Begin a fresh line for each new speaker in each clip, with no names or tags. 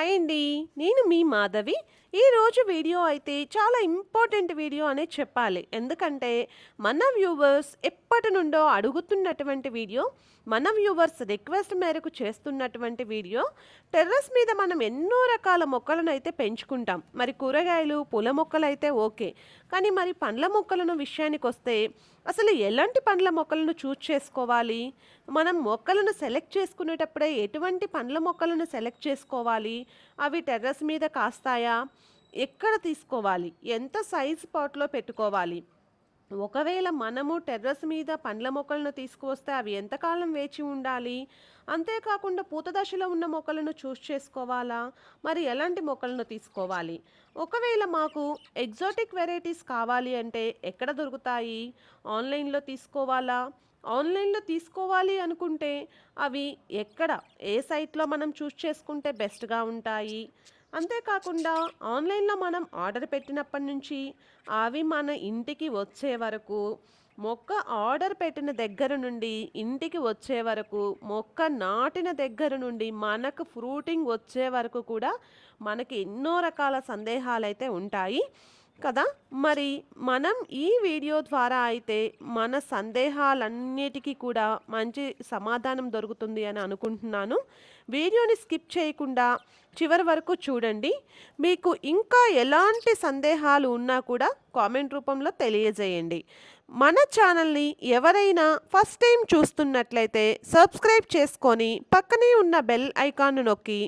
Hi అండి. నేను మీ మాధవి. ఈరోజు వీడియో అయితే చాలా ఇంపార్టెంట్ వీడియో అనే చెప్పాలి. ఎందుకంటే మన వ్యూవర్స్ ఎప్పటి నుండో అడుగుతున్నటువంటి వీడియో మన వ్యూవర్స్ రిక్వెస్ట్ మేరకు చేస్తున్నటువంటి వీడియో టెర్రస్ మీద మనం ఎన్నో రకాల మొక్కలను అయితే పెంచుకుంటాం. మరి కూరగాయలు పూల మొక్కలు అయితే ఓకే. కానీ మరి పండ్ల మొక్కలను విషయానికి వస్తే అసలు ఎలాంటి పండ్ల మొక్కలను చూస్ చేసుకోవాలి? మనం మొక్కలను సెలెక్ట్ చేసుకునేటప్పుడే ఎటువంటి పండ్ల మొక్కలను సెలెక్ట్ చేసుకోవాలి? అవి టెర్రస్ మీద కాస్తాయా? ఎక్కడ తీసుకోవాలి? ఎంత సైజ్ పాట్లో పెట్టుకోవాలి? ఒకవేళ మనము టెర్రస్ మీద పండ్ల మొక్కలను తీసుకువస్తే అవి ఎంతకాలం వేచి ఉండాలి? అంతేకాకుండా పూత దశలో ఉన్న మొక్కలను చూస్ చేసుకోవాలా? మరి ఎలాంటి మొక్కలను తీసుకోవాలి? ఒకవేళ మాకు ఎగ్జాటిక్ వెరైటీస్ కావాలి అంటే ఎక్కడ దొరుకుతాయి? ఆన్లైన్లో తీసుకోవాలా? ఆన్లైన్లో తీసుకోవాలి అనుకుంటే అవి ఎక్కడ ఏ సైట్లో మనం చూస్ చేసుకుంటే బెస్ట్గా ఉంటాయి? అంతేకాకుండా ఆన్లైన్లో మనం ఆర్డర్ పెట్టినప్పటి నుంచి అవి మన ఇంటికి వచ్చే వరకు మొక్క ఆర్డర్ పెట్టిన దగ్గర నుండి ఇంటికి వచ్చే వరకు మొక్క నాటిన దగ్గర నుండి మనకు ఫ్రూటింగ్ వచ్చే వరకు కూడా మనకి ఎన్నో రకాల సందేహాలు అయితే ఉంటాయి. కదా? మరి మనం ఈ వీడియో ద్వారా అయితే మన సందేహాలన్నిటికీ కూడా మంచి సమాధానం దొరుకుతుంది అని అనుకుంటున్నాను. వీడియోని స్కిప్ చేయకుండా చివరి వరకు చూడండి. మీకు ఇంకా ఎలాంటి సందేహాలు ఉన్నా కూడా కామెంట్ రూపంలో తెలియజేయండి. మన ఛానల్ని ఎవరైనా ఫస్ట్ టైం చూస్తున్నట్లయితే సబ్స్క్రైబ్ చేసుకొని పక్కనే ఉన్న బెల్ ఐకాన్ను నొక్కి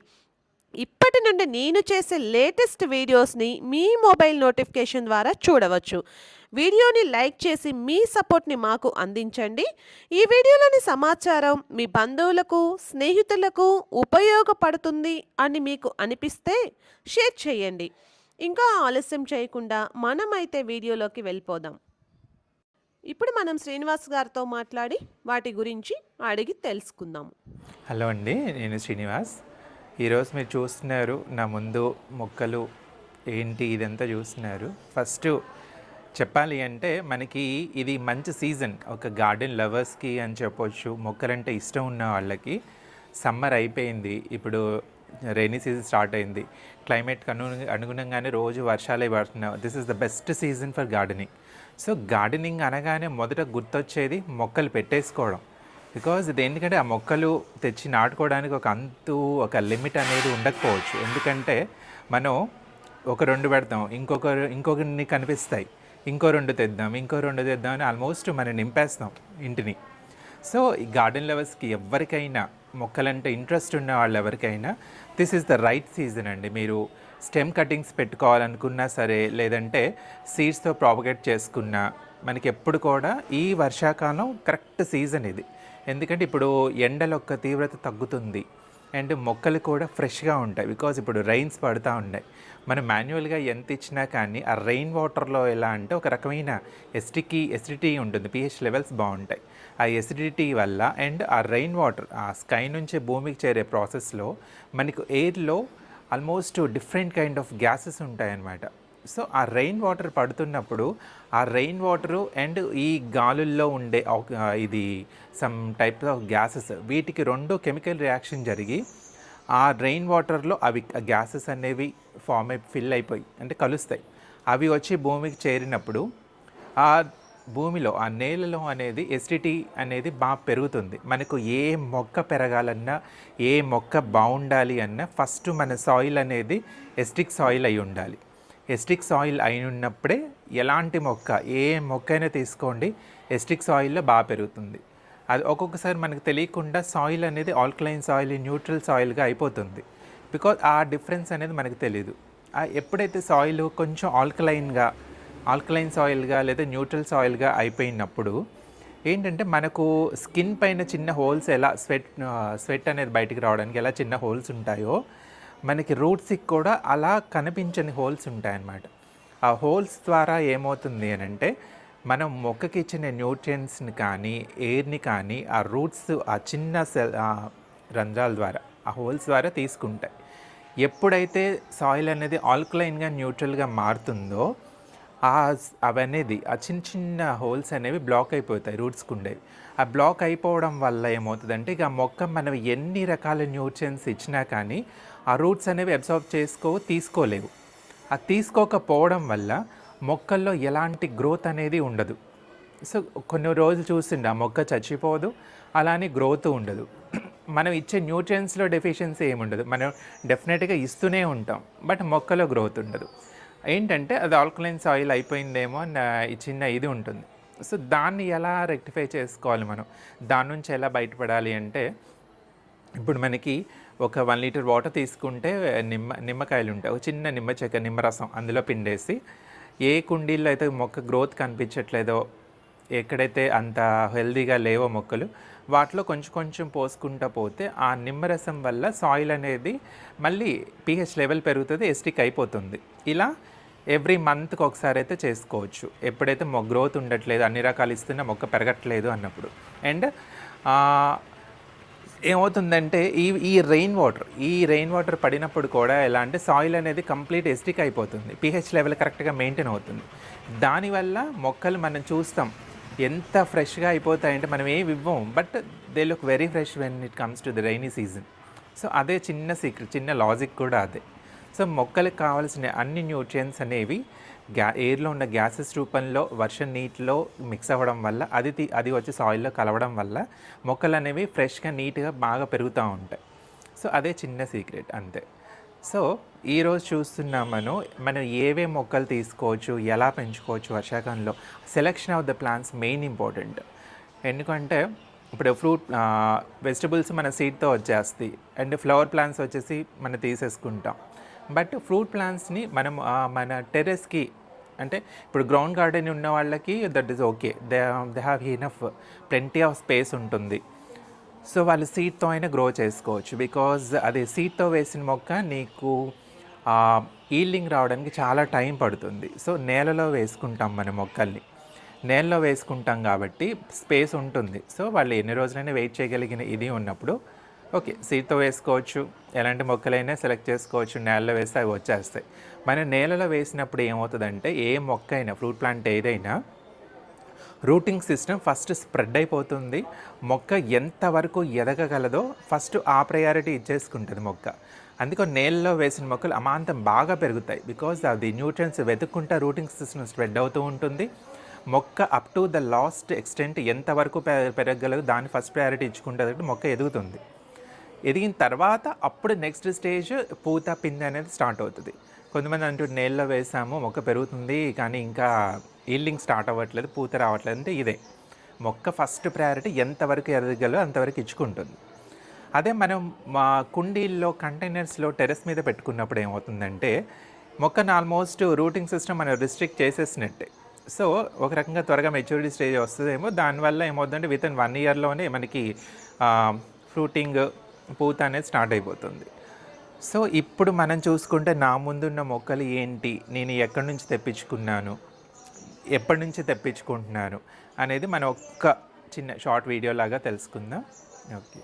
ఇప్పటి నుండి నేను చేసే లేటెస్ట్ వీడియోస్ని మీ మొబైల్ నోటిఫికేషన్ ద్వారా చూడవచ్చు. వీడియోని లైక్ చేసి మీ సపోర్ట్ని మాకు అందించండి. ఈ వీడియోలోని సమాచారం మీ బంధువులకు స్నేహితులకు ఉపయోగపడుతుంది అని మీకు అనిపిస్తే షేర్ చేయండి. ఇంకా ఆలస్యం చేయకుండా మనమైతే వీడియోలోకి వెళ్ళిపోదాం. ఇప్పుడు మనం శ్రీనివాస్ గారితో మాట్లాడి వాటి గురించి అడిగి తెలుసుకుందాము
హలో అండి నేను శ్రీనివాస్. ఈరోజు మీరు చూస్తున్నారు నా ముందు మొక్కలు ఏంటి ఇదంతా చూస్తున్నారు. ఫస్ట్ చెప్పాలి అంటే మనకి ఇది మంచి సీజన్. ఒక గార్డెన్ లవర్స్కి అని చెప్పొచ్చు మొక్కలంటే ఇష్టం ఉన్న వాళ్ళకి సమ్మర్ అయిపోయింది. ఇప్పుడు రైనీ సీజన్ స్టార్ట్ అయింది. క్లైమేట్కి అను అనుగుణంగానే రోజు వర్షాలే పడుతున్నాయి this is the best season for gardening. So gardening అనగానే మొదట గుర్తొచ్చేది మొక్కలు పెట్టేసుకోవడం. బికాజ్ ఇది ఎందుకంటే ఆ మొక్కలు తెచ్చి నాటుకోవడానికి ఒక అంతు ఒక లిమిట్ అనేది ఉండకపోవచ్చు. ఎందుకంటే మనం ఒక రెండు పెడతాం ఇంకొకరు ఇంకొకరిని కనిపిస్తాయి. ఇంకో రెండు తెద్దాం ఇంకో రెండు తెద్దాం అని ఆల్మోస్ట్ మనం నింపేస్తాం ఇంటిని. సో ఈ గార్డెన్ లవర్స్కి ఎవరికైనా మొక్కలంటే ఇంట్రెస్ట్ ఉన్న వాళ్ళు ఎవరికైనా this is the right season అండి. మీరు స్టెమ్ కటింగ్స్ పెట్టుకోవాలనుకున్నా సరే లేదంటే సీడ్స్తో ప్రాపగేట్ చేసుకున్నా మనకి ఎప్పుడు కూడా ఈ వర్షాకాలం కరెక్ట్ సీజన్ ఇది. ఎందుకంటే ఇప్పుడు ఎండల యొక్క తీవ్రత తగ్గుతుంది. అండ్ మొక్కలు కూడా ఫ్రెష్గా ఉంటాయి. బికాజ్ ఇప్పుడు రైన్స్ పడుతూ ఉన్నాయి. మనం మాన్యువల్గా ఎంత ఇచ్చినా కానీ ఆ రెయిన్ వాటర్లో ఎలా అంటే ఒక రకమైన ఎసిడికి ఎసిడిటీ ఉంటుంది. పిహెచ్ లెవెల్స్ బాగుంటాయి. ఆ ఎసిడిటీ వల్ల అండ్ ఆ రెయిన్ వాటర్ ఆ స్కై నుంచి భూమికి చేరే ప్రాసెస్లో మనకు ఎయిర్లో almost different kind of gases ఉంటాయన్నమాట. సో ఆ రెయిన్ వాటర్ పడుతున్నప్పుడు ఆ రెయిన్ వాటరు అండ్ ఈ గాలుల్లో ఉండే ఇది సమ్ టైప్ ఆఫ్ గ్యాసెస్ వీటికి రెండు కెమికల్ రియాక్షన్ జరిగి ఆ రెయిన్ వాటర్లో అవి గ్యాసెస్ అనేవి ఫామ్ అయి ఫిల్ అయిపోయి అంటే కలుస్తాయి. అవి వచ్చి భూమికి చేరినప్పుడు ఆ భూమిలో ఆ నేలలో అనేది ఎసిడిటీ అనేది బాగా పెరుగుతుంది. మనకు ఏ మొక్క పెరగాలన్నా ఏ మొక్క బాగుండాలి అన్నా ఫస్ట్ మన సాయిల్ అనేది ఎస్టిక్ సాయిల్ అయి ఉండాలి. ఎస్టిక్ సాయిల్ అయి ఉన్నప్పుడే ఎలాంటి మొక్క ఏ మొక్క అయినా తీసుకోండి ఎస్టిక్ సాయిల్లో బాగా పెరుగుతుంది. అది ఒక్కొక్కసారి మనకు తెలియకుండా సాయిల్ అనేది ఆల్కలైన్ సాయిల్ న్యూట్రల్ సాయిల్గా అయిపోతుంది. బికాజ్ ఆ డిఫరెన్స్ అనేది మనకు తెలియదు ఆ ఎప్పుడైతే సాయిల్ కొంచెం ఆల్కలైన్గా ఆల్కలైన్ సాయిల్గా లేదా న్యూట్రల్ సాయిల్గా అయిపోయినప్పుడు ఏంటంటే మనకు స్కిన్ పైన చిన్న హోల్స్ ఎలా స్వెట్ స్వెట్ అనేది బయటికి రావడానికి ఎలా చిన్న హోల్స్ ఉంటాయో మనకి రూట్స్కి కూడా అలా కనిపించని హోల్స్ ఉంటాయన్నమాట. ఆ హోల్స్ ద్వారా ఏమవుతుంది అని అంటే మనం మొక్కకి ఇచ్చిన న్యూట్రియన్స్ని కానీ ఎయిర్ని కానీ ఆ రూట్స్ ఆ చిన్న సెల్ రంధ్రాల ద్వారా ఆ హోల్స్ ద్వారా తీసుకుంటాయి. ఎప్పుడైతే సాయిల్ అనేది ఆల్కలైన్గా న్యూట్రల్గా మారుతుందో ఆ అవనేది ఆ చిన్న చిన్న హోల్స్ అనేవి బ్లాక్ అయిపోతాయి రూట్స్కి ఉండేవి. ఆ బ్లాక్ అయిపోవడం వల్ల ఏమవుతుందంటే ఇక ఆ మొక్క మనం ఎన్ని రకాల న్యూట్రియన్స్ ఇచ్చినా కానీ ఆ ఆ రూట్స్ అనేవి అబ్జర్వ్ చేసుకో తీసుకోలేవు. ఆ తీసుకోకపోవడం వల్ల మొక్కల్లో ఎలాంటి గ్రోత్ అనేది ఉండదు. సో కొన్ని రోజులు చూసిండు ఆ మొక్క చచ్చిపోదు అలానే గ్రోత్ ఉండదు. మనం ఇచ్చే న్యూట్రియన్స్లో డెఫిషియన్సీ ఏముండదు మనం డెఫినెట్గా ఇస్తూనే ఉంటాం బట్ మొక్కలో గ్రోత్ ఉండదు. ఏంటంటే అది ఆల్కలైన్ సాయిల్ అయిపోయిందేమో ఈ చిన్న ఇది ఉంటుంది. సో దాన్ని ఎలా రెక్టిఫై చేసుకోవాలి మనం? దాని నుంచి ఎలా బయటపడాలి అంటే ఇప్పుడు మనకి ఒక వన్ లీటర్ వాటర్ తీసుకుంటే నిమ్మ నిమ్మకాయలు ఉంటాయి ఒక చిన్న నిమ్మ చెక్క నిమ్మరసం అందులో పిండేసి ఏ కుండీల్లో అయితే మొక్క గ్రోత్ కనిపించట్లేదో ఎక్కడైతే అంత హెల్దీగా లేవో మొక్కలు వాటిలో కొంచెం కొంచెం పోసుకుంటా పోతే ఆ నిమ్మరసం వల్ల సాయిల్ అనేది మళ్ళీ పిహెచ్ లెవెల్ పెరుగుతుంది ఎస్టిక్ అయిపోతుంది. ఇలా ఎవ్రీ మంత్కి ఒకసారి అయితే చేసుకోవచ్చు. ఎప్పుడైతే మొ గ్రోత్ ఉండట్లేదు అన్ని రకాలు ఇస్తున్నా మొక్క పెరగట్లేదు అన్నప్పుడు. అండ్ ఏమవుతుందంటే ఈ ఈ రెయిన్ వాటర్ ఈ రెయిన్ వాటర్ పడినప్పుడు కూడా ఎలా అంటే సాయిల్ అనేది కంప్లీట్ ఎస్టిక్ అయిపోతుంది. పిహెచ్ లెవెల్ కరెక్ట్గా మెయింటైన్ అవుతుంది. దానివల్ల మొక్కలు మనం చూస్తాం ఎంత ఫ్రెష్గా అయిపోతాయంటే మనం ఏమి ఇవ్వం but they look very fresh when it comes to the rainy season so అదే చిన్న సీక్రెట్ చిన్న లాజిక్ కూడా అదే. సో మొక్కలకు కావాల్సిన అన్ని న్యూట్రియన్స్ అనేవి గ్యా ఎయిర్లో ఉన్న గ్యాసెస్ రూపంలో వర్షం నీటిలో మిక్స్ అవ్వడం వల్ల అది తీ- అది వచ్చి సాయిల్లో కలవడం వల్ల మొక్కలు అనేవి ఫ్రెష్గా నీట్గా బాగా పెరుగుతూ ఉంటాయి. సో అదే చిన్న సీక్రెట్ అంతే. సో ఈరోజు చూస్తున్నాం మనం మనం ఏవే మొక్కలు తీసుకోవచ్చు ఎలా పెంచుకోవచ్చు వర్షాకాలంలో selection of the plants main important ఎందుకంటే ఇప్పుడు ఫ్రూట్ వెజిటబుల్స్ మన సీడ్తో వచ్చేస్తాయి అండ్ ఫ్లవర్ ప్లాంట్స్ వచ్చేసి మనం తీసేసుకుంటాం. బట్ ఫ్రూట్ ప్లాంట్స్ని మనం మన టెర్రస్కి అంటే ఇప్పుడు గ్రౌండ్ గార్డెన్ ఉన్న వాళ్ళకి that is okay. They they have enough plenty of space ఉంటుంది. సో వాళ్ళు సీడ్తో అయినా గ్రో చేసుకోవచ్చు బికాజ్ అది సీడ్తో వేసిన మొక్క నీకు ఈల్డింగ్ రావడానికి చాలా టైం పడుతుంది. సో నేలలో వేసుకుంటాం మన మొక్కల్ని. నేలలో వేసుకుంటాం కాబట్టి స్పేస్ ఉంటుంది. సో వాళ్ళు ఎన్ని రోజులైనా వెయిట్ చేయగలిగిన ఇది ఉన్నప్పుడు ఓకే సీడ్తో వేసుకోవచ్చు ఎలాంటి మొక్కలైనా సెలెక్ట్ చేసుకోవచ్చు నేలలో వేస్తే అవి వచ్చేస్తాయి. మనం నేలలో వేసినప్పుడు ఏమవుతుందంటే ఏ మొక్క అయినా ఫ్రూట్ ప్లాంట్ ఏదైనా రూటింగ్ సిస్టమ్ ఫస్ట్ స్ప్రెడ్ అయిపోతుంది. మొక్క ఎంతవరకు ఎదగగలదో ఫస్ట్ ఆ ప్రయారిటీ ఇచ్చేసుకుంటుంది మొక్క. అందుకో నేలలో వేసిన మొక్కలు అమాంతం బాగా పెరుగుతాయి. బికాజ్ అది న్యూట్రియన్స్ వెతుక్కుంటా రూటింగ్ సిస్టమ్ స్ప్రెడ్ అవుతూ ఉంటుంది. మొక్క up to the last extent ఎంతవరకు పె- పెరగగలదో దాన్ని ఫస్ట్ ప్రయారిటీ ఇచ్చుకుంటుంది మొక్క ఎదుగుతుంది. ఎదిగిన తర్వాత అప్పుడు నెక్స్ట్ స్టేజ్ పూత పిండి అనేది స్టార్ట్ అవుతుంది. కొంతమంది అంటూ నేల్లో వేసాము మొక్క పెరుగుతుంది కానీ ఇంకా ఈల్డింగ్ స్టార్ట్ అవ్వట్లేదు పూత రావట్లేదు అంటే ఇదే. మొక్క ఫస్ట్ ప్రయారిటీ ఎంతవరకు ఎదగలో అంతవరకు ఇచ్చుకుంటుంది. అదే మనం మా కుండీల్లో కంటైనర్స్లో టెరెస్ మీద పెట్టుకున్నప్పుడు ఏమవుతుందంటే మొక్కను ఆల్మోస్ట్ రూటింగ్ సిస్టమ్ మనం రిస్ట్రిక్ట్ చేసేసినట్టే. సో ఒక రకంగా త్వరగా మెచ్యూరిటీ స్టేజ్ వస్తుందేమో దానివల్ల ఏమవుతుందంటే విత్ ఇన్ వన్ ఇయర్లోనే మనకి ఫ్రూటింగ్ పూత అనేది స్టార్ట్ అయిపోతుంది. సో ఇప్పుడు మనం చూసుకుంటే నా ముందున్న మొక్కలు ఏంటి? నేను ఎక్కడి నుంచి తెప్పించుకున్నాను? ఎప్పటి నుంచి తెప్పించుకుంటున్నాను? అనేది మనం ఒక్క చిన్న షార్ట్ వీడియో లాగా తెలుసుకుందాం. ఓకే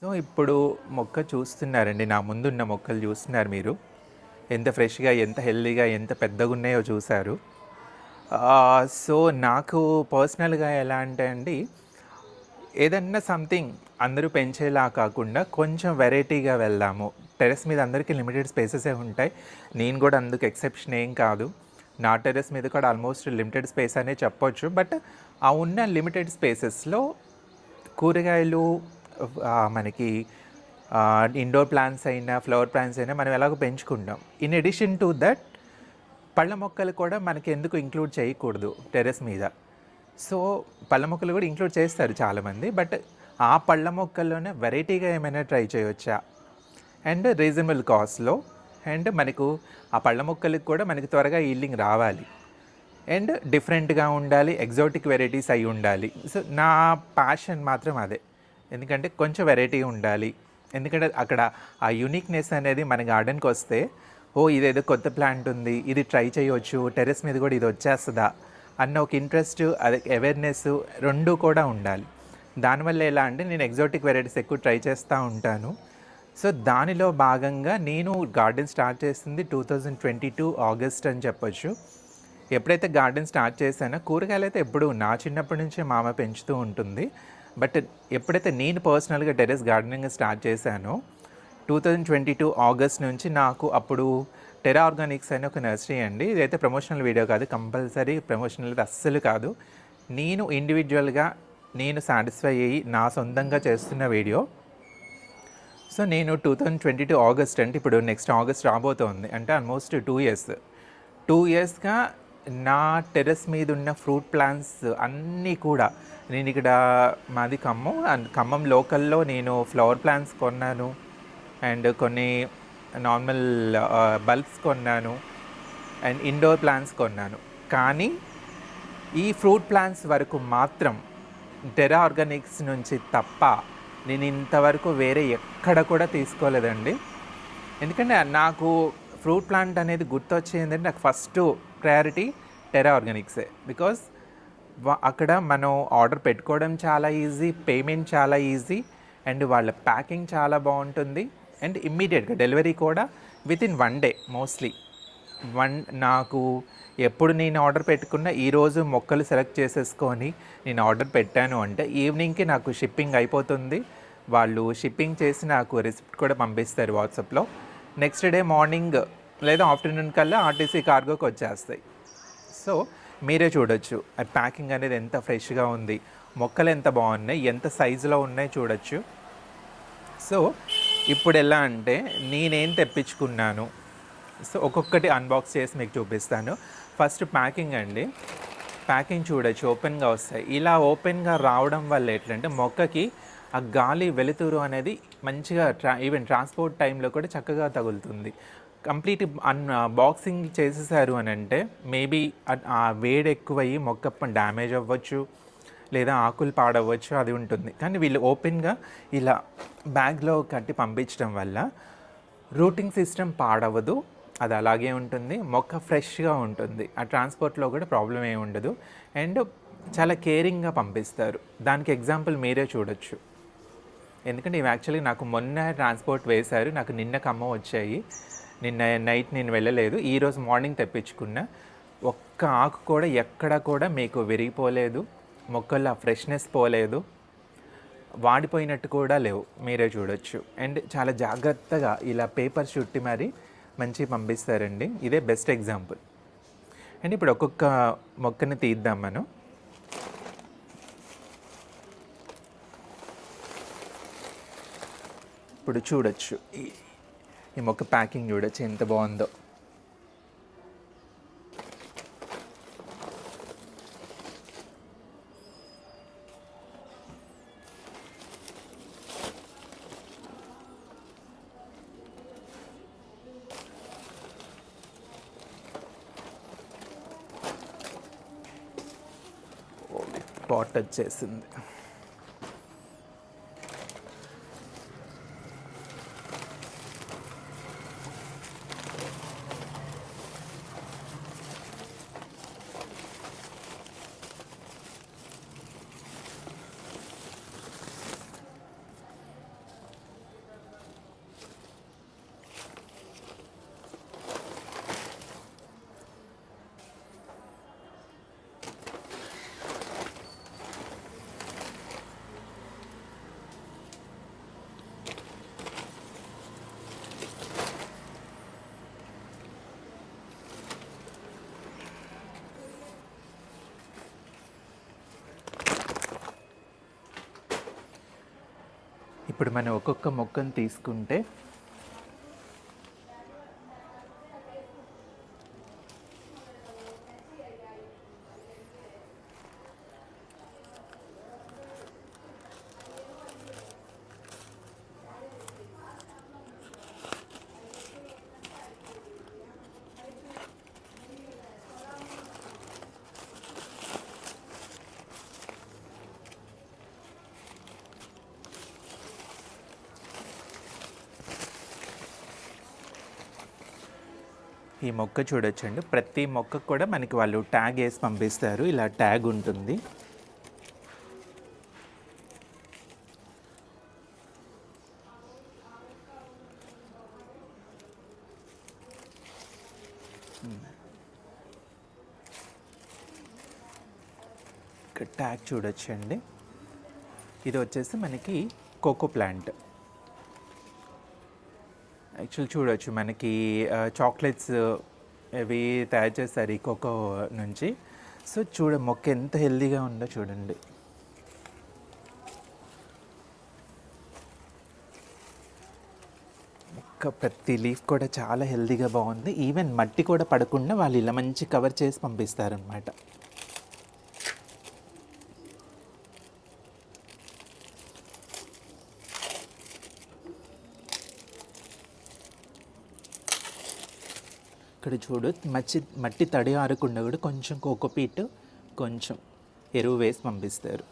సో ఇప్పుడు మొక్క చూస్తున్నారండి. నా ముందున్న మొక్కలు చూస్తున్నారు మీరు. ఎంత ఫ్రెష్గా ఎంత హెల్దీగా ఎంత పెద్దగా ఉన్నాయో చూశారు. సో నాకు పర్సనల్గా ఎలా అంటే అండి ఏదన్నా సంథింగ్ అందరూ పెంచేలా కాకుండా కొంచెం వెరైటీగా వెళ్దాము. టెరెస్ మీద అందరికీ లిమిటెడ్ స్పేసెసే ఉంటాయి. నేను కూడా అందుకు ఎక్సెప్షన్ ఏం కాదు. నా టెరెస్ మీద కూడా ఆల్మోస్ట్ లిమిటెడ్ స్పేస్ అనే చెప్పొచ్చు. బట్ ఆ ఉన్న లిమిటెడ్ స్పేసెస్లో కూరగాయలు మనకి ఇండోర్ ప్లాంట్స్ అయినా ఫ్లవర్ ప్లాంట్స్ అయినా మనం ఎలాగో పెంచుకుంటాం. ఇన్ ఎడిషన్ టు దట్ పళ్ళ మొక్కలు కూడా మనకి ఎందుకు ఇంక్లూడ్ చేయకూడదు టెర్రస్ మీద. సో పళ్ళ మొక్కలు కూడా ఇంక్లూడ్ చేస్తారు చాలామంది. బట్ ఆ పళ్ళ మొక్కల్లోనే వెరైటీగా ఏమైనా ట్రై చేయవచ్చా అండ్ రీజనబుల్ కాస్ట్లో అండ్ మనకు ఆ పళ్ళ మొక్కలకు కూడా మనకి త్వరగా ఈల్డింగ్ రావాలి. అండ్ డిఫరెంట్గా ఉండాలి ఎగ్జాటిక్ వెరైటీస్ అయి ఉండాలి. సో నా ప్యాషన్ మాత్రం అదే. ఎందుకంటే కొంచెం వెరైటీ ఉండాలి. ఎందుకంటే అక్కడ ఆ యూనిక్నెస్ అనేది మన గార్డెన్కి వస్తే ఓ ఇదేదో కొత్త ప్లాంట్ ఉంది ఇది ట్రై చేయవచ్చు టెర్రస్ మీద కూడా ఇది వచ్చేస్తుందా? అన్న ఒక ఇంట్రెస్ట్ అదే అవేర్నెస్ రెండు కూడా ఉండాలి. దానివల్ల ఎలా అంటే నేను ఎగ్జాటిక్ వెరైటీస్ ఎక్కువ ట్రై చేస్తూ ఉంటాను. సో దానిలో భాగంగా నేను గార్డెన్ స్టార్ట్ చేసింది two thousand twenty two August అని చెప్పొచ్చు. ఎప్పుడైతే గార్డెన్ స్టార్ట్ చేశానో కూరగాయలు అయితే ఎప్పుడు నా చిన్నప్పటి నుంచే మామ పెంచుతూ ఉంటుంది. బట్ ఎప్పుడైతే నేను పర్సనల్గా టెరెస్ గార్డెనింగ్ స్టార్ట్ చేశానో two thousand twenty two August నుంచి నాకు అప్పుడు టెరా ఆర్గానిక్స్ అనే ఒక నర్సరీ అండి. ఇదైతే ప్రమోషనల్ వీడియో కాదు కంపల్సరీ ప్రమోషనల్ అయితే అస్సలు కాదు. నేను ఇండివిజువల్గా నేను సాటిస్ఫై అయ్యి నా సొంతంగా చేస్తున్న వీడియో సో నేను two thousand twenty two August అంటే ఇప్పుడు నెక్స్ట్ ఆగస్ట్ రాబోతోంది. అంటే ఆల్మోస్ట్ టూ ఇయర్స్ టూ ఇయర్స్గా నా టెర్రస్ మీద ఉన్న ఫ్రూట్ ప్లాంట్స్ అన్నీ కూడా నేను ఇక్కడ మాది ఖమ్మం. అండ్ ఖమ్మం లోకల్లో నేను ఫ్లవర్ ప్లాంట్స్ కొన్నాను. అండ్ కొన్ని నార్మల్ బల్బ్స్ కొన్నాను. అండ్ ఇండోర్ ప్లాంట్స్ కొన్నాను. కానీ ఈ ఫ్రూట్ ప్లాంట్స్ వరకు మాత్రం టెరా ఆర్గానిక్స్ నుంచి తప్ప నేను ఇంతవరకు వేరే ఎక్కడ కూడా తీసుకోలేదండి. ఎందుకంటే నాకు ఫ్రూట్ ప్లాంట్ అనేది గుర్తొచ్చేది నాకు ఫస్ట్ ప్రయారిటీ టెరా ఆర్గానిక్సే బికాస్ అక్కడ మనం ఆర్డర్ పెట్టుకోవడం చాలా ఈజీ పేమెంట్ చాలా ఈజీ అండ్ వాళ్ళ ప్యాకింగ్ చాలా బాగుంటుంది. అండ్ ఇమ్మీడియట్గా డెలివరీ కూడా within one day mostly one నాకు ఎప్పుడు నేను ఆర్డర్ పెట్టుకున్న ఈరోజు మొక్కలు సెలెక్ట్ చేసేసుకొని నేను ఆర్డర్ పెట్టాను అంటే ఈవినింగ్కి నాకు షిప్పింగ్ అయిపోతుంది. వాళ్ళు షిప్పింగ్ చేసి నాకు రిసిప్ట్ కూడా పంపిస్తారు వాట్సాప్లో నెక్స్ట్ డే మార్నింగ్ లేదా ఆఫ్టర్నూన్ కల్లా ఆర్టీసీ కార్గోకి వచ్చేస్తాయి. సో మీరే చూడొచ్చు. ప్యాకింగ్ అనేది ఎంత ఫ్రెష్గా ఉంది. మొక్కలు ఎంత బాగున్నాయి ఎంత సైజులో ఉన్నాయి చూడొచ్చు. సో ఇప్పుడు ఎలా అంటే నేనేం తెప్పించుకున్నాను? సో ఒక్కొక్కటి అన్బాక్స్ చేసి మీకు చూపిస్తాను. ఫస్ట్ ప్యాకింగ్ అండి. ప్యాకింగ్ చూడొచ్చు ఓపెన్గా వస్తాయి. ఇలా ఓపెన్గా రావడం వల్ల ఎట్లంటే మొక్కకి ఆ గాలి వెలుతురు అనేది మంచిగా ట్రా ఈవెన్ ట్రాన్స్పోర్ట్ టైంలో కూడా చక్కగా తగులుతుంది. కంప్లీట్ అన్ బాక్సింగ్ చేసేసారు అని అంటే మేబీ ఆ వేడి ఎక్కువయ్యి మొక్క డ్యామేజ్ అవ్వచ్చు లేదా ఆకులు పాడవచ్చు అది ఉంటుంది. కానీ వీళ్ళు ఓపెన్గా ఇలా బ్యాగ్లో కట్టి పంపించడం వల్ల రూటింగ్ సిస్టమ్ పాడవదు. అది అలాగే ఉంటుంది. మొక్క ఫ్రెష్గా ఉంటుంది. ఆ ట్రాన్స్పోర్ట్లో కూడా ప్రాబ్లం ఏమి ఉండదు. అండ్ చాలా కేరింగ్గా పంపిస్తారు. దానికి ఎగ్జాంపుల్ మీరే చూడొచ్చు. ఎందుకంటే ఇవి యాక్చువల్లీ నాకు మొన్న ట్రాన్స్పోర్ట్ వేశారు. నాకు నిన్న కమ్మ వచ్చాయి. నిన్న నైట్ నేను వెళ్ళలేదు. ఈరోజు మార్నింగ్ తెప్పించుకున్నా. ఒక్క ఆకు కూడా ఎక్కడ కూడా మీకు విరిగిపోలేదు. మొక్కల్లో ఆ ఫ్రెష్నెస్ పోలేదు. వాడిపోయినట్టు కూడా లేవు. మీరే చూడొచ్చు. అండ్ చాలా జాగ్రత్తగా ఇలా పేపర్ చుట్టి మరి మంచి పంపిస్తారండి. ఇదే బెస్ట్ ఎగ్జాంపుల్ అండ్ ఇప్పుడు ఒక్కొక్క మొక్కని తీద్దాం మనం. ఇప్పుడు చూడొచ్చు. ఈ ఈ మొక్క ప్యాకింగ్ చూడొచ్చు ఎంత బాగుందో. పాట్ వచ్చేసింది ఇప్పుడు మనం ఒక్కొక్క మొక్కను తీసుకుంటే ఈ మొక్క చూడొచ్చండి. ప్రతి మొక్కకు కూడా మనకి వాళ్ళు ట్యాగ్ వేసి పంపిస్తారు. ఇలా ట్యాగ్ ఉంటుంది. ఇక్కడ ట్యాగ్ చూడొచ్చండి. ఇది వచ్చేసి మనకి కోకో ప్లాంట్. యాక్చువల్ చూడొచ్చు మనకి చాక్లెట్స్ ఇవి తయారు చేస్తారు ఈ కోకో నుంచి. సో చూడ మొక్క ఎంత హెల్దీగా ఉందో చూడండి. మొక్క ప్రతి లీఫ్ కూడా చాలా హెల్దీగా బాగుంది. ఈవెన్ మట్టి కూడా పడకుండా వాళ్ళు ఇలా మంచి కవర్ చేసి పంపిస్తారనమాట ఇక్కడ చూడు మచ్చి మట్టి తడి ఆరకుండా కూడా కొంచెం కోకోపీట్ కొంచెం ఎరువు వేసి పంపిస్తారు.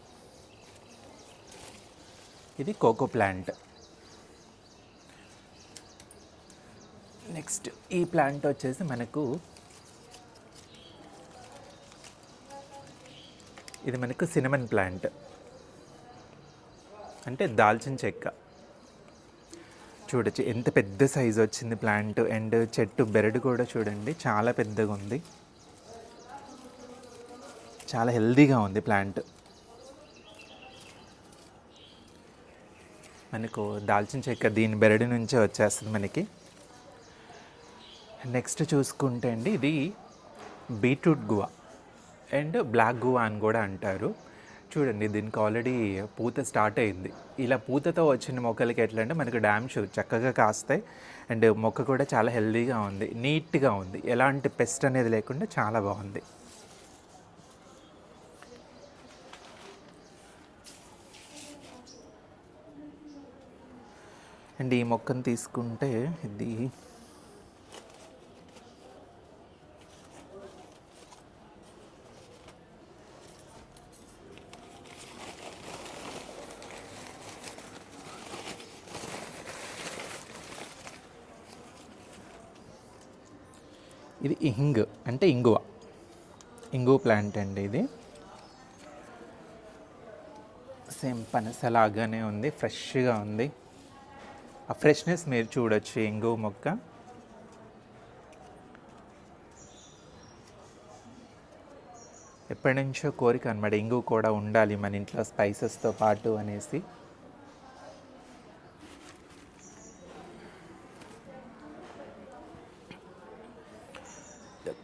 ఇది కోకో ప్లాంట్ నెక్స్ట్ ఈ ప్లాంట్ వచ్చేసి మనకు ఇది మనకు సినమన్ ప్లాంట్ అంటే దాల్చిన చెక్క. చూడొచ్చు. ఎంత పెద్ద సైజు వచ్చింది ప్లాంట్ అండ్ చెట్టు బెరడు కూడా చూడండి. చాలా పెద్దగా ఉంది. చాలా హెల్దీగా ఉంది ప్లాంట్. మనకు దాల్చిన చెక్క దీని బెరడు నుంచే వచ్చేస్తుంది మనకి. నెక్స్ట్ చూసుకుంటే అండి ఇది beetroot guava and black guava అని కూడా అంటారు. చూడండి దీనికి ఆల్రెడీ పూత స్టార్ట్ అయింది. ఇలా పూతతో వచ్చిన మొక్కలకి ఎట్లా అంటే మనకు డ్యామ్ షూ చక్కగా కాస్తాయి. అండ్ మొక్క కూడా చాలా హెల్దీగా ఉంది నీట్గా ఉంది. ఎలాంటి పెస్ట్ అనేది లేకుండా చాలా బాగుంది. అండ్ ఈ మొక్కను తీసుకుంటే ఇది ఇది ఇంగ్ అంటే ఇంగువ. ఇంగువ ప్లాంట్ అండి ఇది. సేమ్ పనసలాగానే ఉంది ఫ్రెష్గా ఉంది. ఆ ఫ్రెష్నెస్ మీరు చూడొచ్చు ఇంగువ మొక్క. ఎప్పటి నుంచో కోరిక అనమాట ఇంగువ కూడా ఉండాలి మన ఇంట్లో స్పైసెస్తో పాటు అనేసి.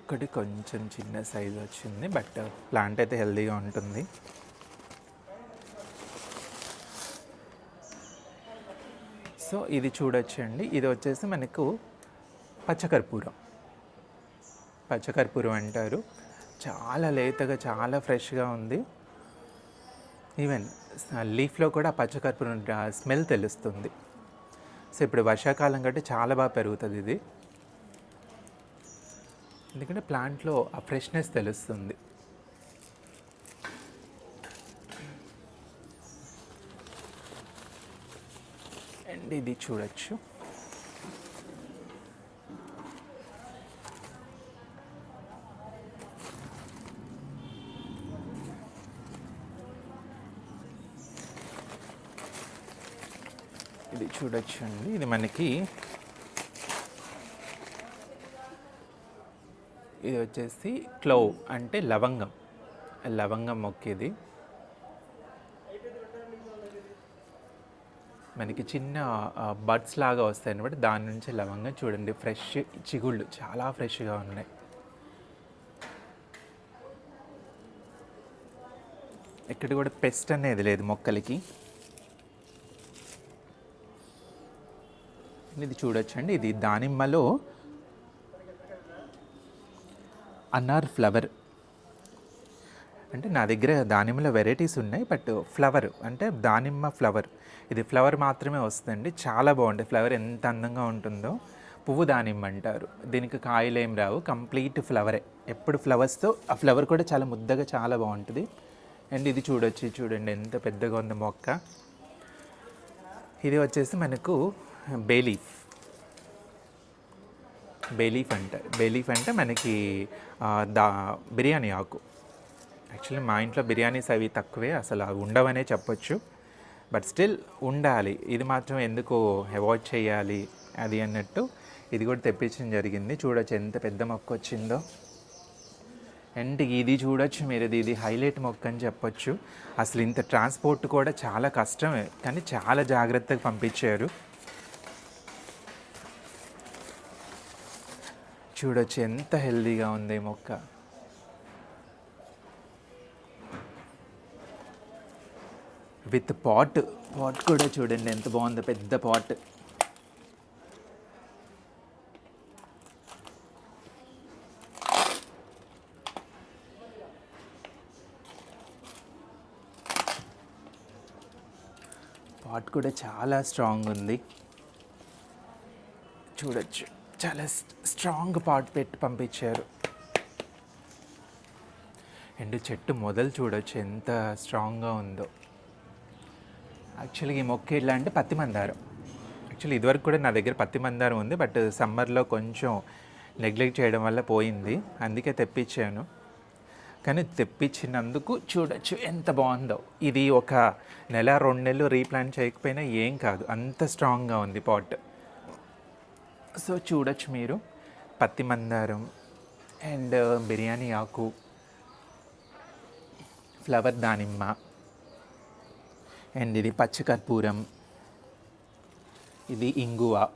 ఒక్కటి కొంచెం చిన్న సైజ్ వచ్చింది బట్ ప్లాంట్ అయితే హెల్దీగా ఉంటుంది. సో ఇది చూడొచ్చండి. ఇది వచ్చేసి మనకు పచ్చకర్పూరం. పచ్చకర్పూరం అంటారు. చాలా లేతగా చాలా ఫ్రెష్గా ఉంది. ఈవెన్ లీఫ్లో కూడా పచ్చకర్పూరం స్మెల్ తెలుస్తుంది. సో ఇప్పుడు వర్షాకాలం కంటే చాలా బాగా పెరుగుతుంది ఇది. ఎందుకంటే ప్లాంట్లో ఆ ఫ్రెష్నెస్ తెలుస్తుంది. అండ్ ఇది చూడొచ్చు. ఇది చూడొచ్చు అండి. ఇది మనకి ఇది వచ్చేసి క్లవ్ అంటే లవంగం. లవంగం మొక్క ఇది మనకి చిన్న బడ్స్ లాగా వస్తాయి అనమాట దాని నుంచి లవంగం చూడండి. ఫ్రెష్ చిగుళ్ళు. చాలా ఫ్రెష్గా ఉన్నాయి. ఇక్కడ కూడా పెస్ట్ అనేది లేదు మొక్కలకి. ఇది చూడొచ్చండి. ఇది దానిమ్మలో అన్నార్ ఫ్లవర్. అంటే నా దగ్గర దానిమ్మలో వెరైటీస్ ఉన్నాయి బట్ ఫ్లవర్ అంటే దానిమ్మ ఫ్లవర్. ఇది ఫ్లవర్ మాత్రమే వస్తుందండి. చాలా బాగుంటుంది ఫ్లవర్ ఎంత అందంగా ఉంటుందో పువ్వు దానిమ్మ అంటారు. దీనికి కాయలు ఏం రావు. కంప్లీట్ ఫ్లవరే. ఎప్పుడు ఫ్లవర్స్తో ఆ ఫ్లవర్ కూడా చాలా ముద్దగా చాలా బాగుంటుంది. అండ్ ఇది చూడొచ్చు చూడండి. ఎంత పెద్దగా ఉంది మొక్క. ఇది వచ్చేసి మనకు బేలీఫ్. బేలీఫ్ అంటే బేలీఫ్ అంటే మనకి దా బిర్యానీ ఆకు. యాక్చువల్లీ మా ఇంట్లో బిర్యానీస్ అవి తక్కువే అసలు అవి ఉండవనే చెప్పొచ్చు. బట్ స్టిల్ ఉండాలి. ఇది మాత్రం ఎందుకు అవాయిడ్ చేయాలి అది అన్నట్టు ఇది కూడా తెప్పించడం జరిగింది. చూడొచ్చు ఎంత పెద్ద మొక్క వచ్చిందో. అండ్ ఇది చూడొచ్చు మీరు ఇది ఇది హైలైట్ మొక్క అని చెప్పొచ్చు. అసలు ఇంత ట్రాన్స్పోర్ట్ కూడా చాలా కష్టమే కానీ చాలా జాగ్రత్తగా పంపించారు. చూడొచ్చు ఎంత హెల్దీగా ఉంది మొక్క. With pot. పాట్ కూడా చూడండి ఎంత బాగుందో పెద్ద పాట్. పాట్ కూడా చాలా స్ట్రాంగ్ ఉంది. చూడొచ్చు. చాలా స్ట్రాంగ్ పాట్ పెట్టి పంపించారు. అండ్ చెట్టు మొదలు చూడొచ్చు ఎంత స్ట్రాంగ్గా ఉందో. యాక్చువల్గా ఈ మొక్క ఎట్లా అంటే పత్తి మందారం. యాక్చువల్లీ ఇదివరకు కూడా నా దగ్గర పత్తి మందారం ఉంది బట్ సమ్మర్లో కొంచెం నెగ్లెక్ట్ చేయడం వల్ల పోయింది. అందుకే తెప్పించాను. కానీ తెప్పించినందుకు చూడొచ్చు ఎంత బాగుందో. ఇది ఒక నెల రెండు నెలలు రీప్లాంట్ చేయకపోయినా ఏం కాదు. అంత స్ట్రాంగ్గా ఉంది పాట్ సో చూడొచ్చు మీరు. పత్తి మందారం అండ్ uh, బిర్యానీ ఆకు. ఫ్లవర్ దానిమ్మ. అండ్ ఇది పచ్చకర్పూరం ఇది ఇంగువ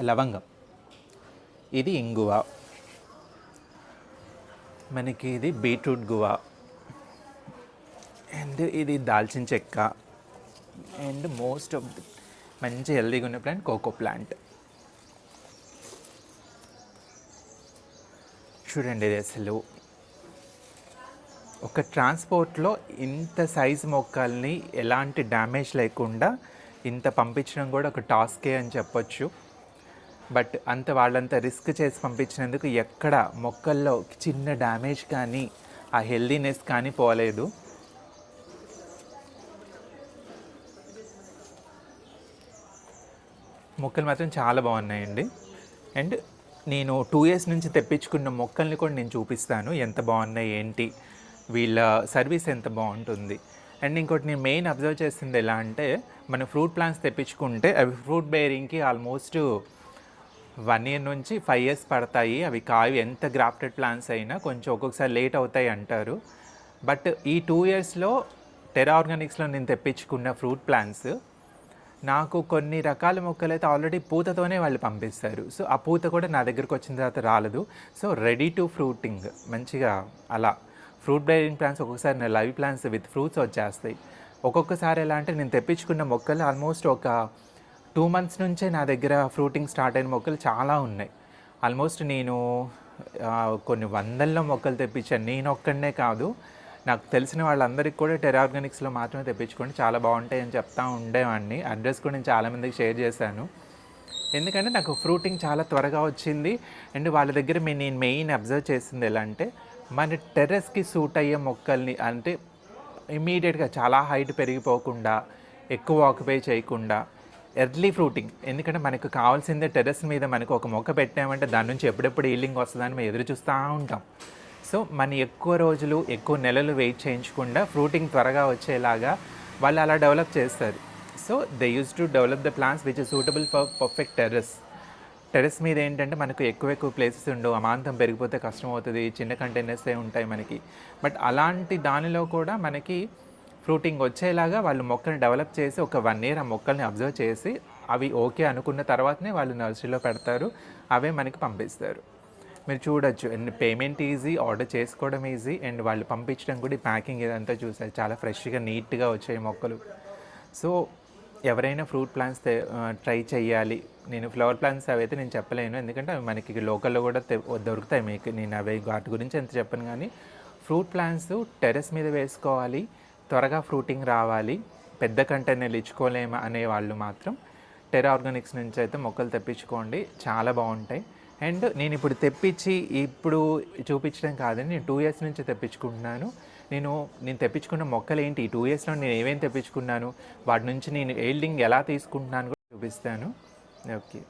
లవంగం. ఇది ఇంగువ. మనకి ఇది బీట్రూట్ గువ. అండ్ ఇది దాల్చిన చెక్క. అండ్ మోస్ట్ ఆఫ్ ది మంచి హెల్దీగా ఉన్న ప్లాంట్ కోకో ప్లాంట్ చూడండి ఇది అసలు. ఒక ట్రాన్స్పోర్ట్లో ఇంత సైజ్ మొక్కల్ని ఎలాంటి డ్యామేజ్ లేకుండా ఇంత పంపించడం కూడా ఒక టాస్కే అని చెప్పొచ్చు. బట్ అంత వాళ్ళంతా రిస్క్ చేసి పంపించినందుకు ఎక్కడ మొక్కల్లో చిన్న డ్యామేజ్ కానీ ఆ హెల్దీనెస్ కానీ పోలేదు. మొక్కలు మాత్రం చాలా బాగున్నాయండి. అండ్ నేను టూ ఇయర్స్ నుంచి తెప్పించుకున్న మొక్కల్ని కూడా నేను చూపిస్తాను. ఎంత బాగున్నాయి ఏంటి వీళ్ళ సర్వీస్ ఎంత బాగుంటుంది. అండ్ ఇంకోటి నేను మెయిన్ అబ్జర్వ్ చేసింది ఎలా అంటే మనం ఫ్రూట్ ప్లాంట్స్ తెప్పించుకుంటే అవి ఫ్రూట్ బేరింగ్కి ఆల్మోస్ట్ వన్ ఇయర్ నుంచి ఫైవ్ ఇయర్స్ పడతాయి. అవి కావి ఎంత గ్రాఫ్టెడ్ ప్లాంట్స్ అయినా కొంచెం ఒక్కొక్కసారి లేట్ అవుతాయి అంటారు. బట్ ఈ టూ ఇయర్స్లో టెరా ఆర్గానిక్స్లో నేను తెప్పించుకున్న ఫ్రూట్ ప్లాంట్స్ నాకు కొన్ని రకాల మొక్కలు అయితే ఆల్రెడీ పూతతోనే వాళ్ళు పంపిస్తారు. సో ఆ పూత కూడా నా దగ్గరకు వచ్చిన తర్వాత రాలేదు. సో రెడీ టు ఫ్రూటింగ్ మంచిగా అలా ఫ్రూట్ బ్లైడింగ్ ప్లాంట్స్ ఒక్కొక్కసారి నా లైవ్ ప్లాంట్స్ విత్ ఫ్రూట్స్ వచ్చేస్తాయి. ఒక్కొక్కసారి ఎలా అంటే నేను తెప్పించుకున్న మొక్కలు ఆల్మోస్ట్ ఒక టూ మంత్స్ నుంచే నా దగ్గర ఫ్రూటింగ్ స్టార్ట్ అయిన మొక్కలు చాలా ఉన్నాయి. ఆల్మోస్ట్ నేను కొన్ని వందల్లో మొక్కలు తెప్పించాను. నేను ఒక్కడనే కాదు. నాకు తెలిసిన వాళ్ళందరికీ కూడా టెరా ఆర్గానిక్స్లో మాత్రమే తెప్పించుకోండి. చాలా బాగుంటాయి అని చెప్తా ఉండేవాడిని. అడ్రస్ కూడా నేను చాలామందికి షేర్ చేశాను. ఎందుకంటే నాకు ఫ్రూటింగ్ చాలా త్వరగా వచ్చింది. అండ్ వాళ్ళ దగ్గర మీ నేను మెయిన్ అబ్జర్వ్ చేసింది ఎలా అంటే మన టెర్రస్కి సూట్ అయ్యే మొక్కల్ని అంటే ఇమీడియట్గా చాలా హైట్ పెరిగిపోకుండా ఎక్కువ ఆక్యుపై చేయకుండా ఎర్లీ ఫ్రూటింగ్. ఎందుకంటే మనకు కావాల్సిందే టెర్రస్ మీద మనకు ఒక మొక్క పెట్టామంటే దాని నుంచి ఎప్పుడెప్పుడు ఈలింగ్ వస్తుందని మేము ఎదురు చూస్తూ ఉంటాం. సో మన ఎక్కువ రోజులు ఎక్కువ నెలలు వెయిట్ చేయించకుండా ఫ్రూటింగ్ త్వరగా వచ్చేలాగా వాళ్ళు అలా డెవలప్ చేస్తారు. So they use to develop the plants which is suitable for perfect terrace. Terrace మీద ఏంటంటే మనకు ఎక్కువ ఎక్కువ ప్లేసెస్ ఉండవు. అమాంతం పెరిగిపోతే కష్టం అవుతుంది. చిన్న కంటైనర్సే ఉంటాయి మనకి. బట్ అలాంటి దానిలో కూడా మనకి ఫ్రూటింగ్ వచ్చేలాగా వాళ్ళు మొక్కల్ని డెవలప్ చేసి ఒక వన్ ఇయర్ ఆ మొక్కల్ని అబ్జర్వ్ చేసి అవి ఓకే అనుకున్న తర్వాతనే వాళ్ళు నర్సరీలో పెడతారు. అవే మనకి పంపిస్తారు. మీరు చూడొచ్చు. అండ్ పేమెంట్ ఈజీ ఆర్డర్ చేసుకోవడం ఈజీ అండ్ వాళ్ళు పంపించడం కూడా ప్యాకింగ్ ఇదంతా చూసారు. చాలా ఫ్రెష్గా నీట్గా వచ్చాయి మొక్కలు. సో ఎవరైనా ఫ్రూట్ ప్లాంట్స్ ట్రై చేయాలి నేను ఫ్లవర్ ప్లాంట్స్ అవి అయితే నేను చెప్పలేను. ఎందుకంటే అవి మనకి లోకల్లో కూడా దొరుకుతాయి మీకు. నేను అవి వాటి గురించి ఎంత చెప్పను కానీ ఫ్రూట్ ప్లాంట్స్ టెర్రస్ మీద వేసుకోవాలి. త్వరగా ఫ్రూటింగ్ రావాలి. పెద్ద కంటైనర్లు ఇచ్చుకోలేము అనే వాళ్ళు మాత్రం టెరా ఆర్గానిక్స్ నుంచి అయితే మొక్కలు తెప్పించుకోండి. చాలా బాగుంటాయి. అండ్ నేను ఇప్పుడు తెప్పించి ఇప్పుడు చూపించడం కాదని నేను టూ ఇయర్స్ నుంచి తెప్పించుకుంటున్నాను. నేను నేను తెప్పించుకున్న మొక్కలు ఏంటి? ఈ టూ ఇయర్స్లో నేను ఏమేమి తెప్పించుకున్నాను? వాటి నుంచి నేను ఎయిల్డింగ్ ఎలా తీసుకుంటున్నాను కూడా చూపిస్తాను. ఓకే.